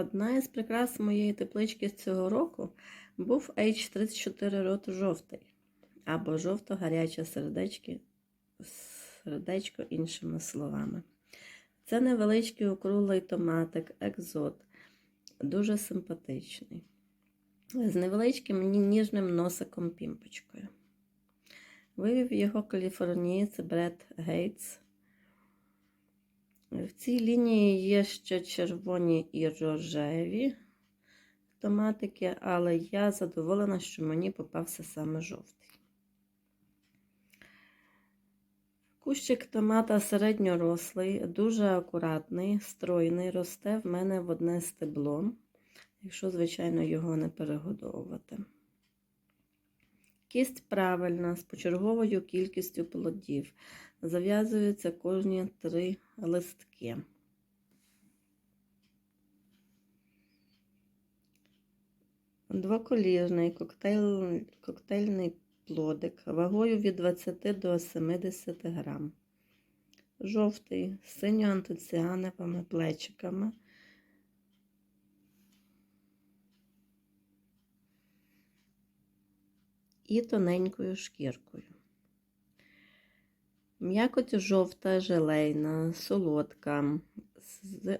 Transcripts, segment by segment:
Одна із прикрас моєї теплички з цього року був H34 рот жовтий або жовто-гаряче сердечко іншими словами. Це невеличкий округлий томатик, екзот, дуже симпатичний, з невеличким ніжним носиком пімпочкою. Вивів його каліфорнієць Бред Гейтс. В цій лінії є ще червоні і рожеві томатики, але я задоволена, що мені попався саме жовтий. Кущик томата середньорослий, дуже акуратний, стройний, росте в мене в одне стебло, якщо, звичайно, його не перегодовувати. Кість правильна, з почерговою кількістю плодів. Зав'язуються кожні три листки. Двоколірний коктейль, коктейльний плодик вагою від 20 до 70 грам. Жовтий з синьо-антоціановими плечиками. І тоненькою шкіркою. М'якоть жовта, желейна, солодка, з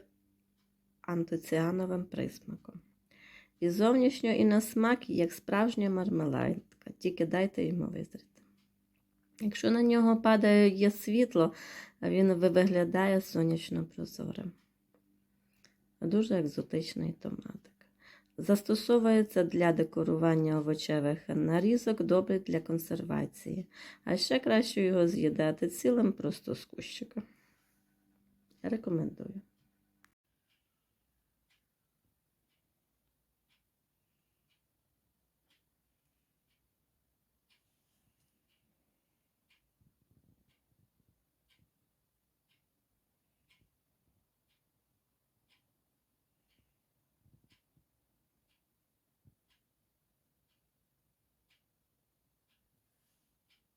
антоціановим присмаком. І зовнішньо, і на смак, як справжня мармеладка, тільки дайте йому визріти. Якщо на нього падає є світло, він виглядає сонячно прозорим. Дуже екзотичний томатик. Застосовується для декорування овочевих нарізок, добрий для консервації. А ще краще його з'їдати цілим просто з кущика. Рекомендую.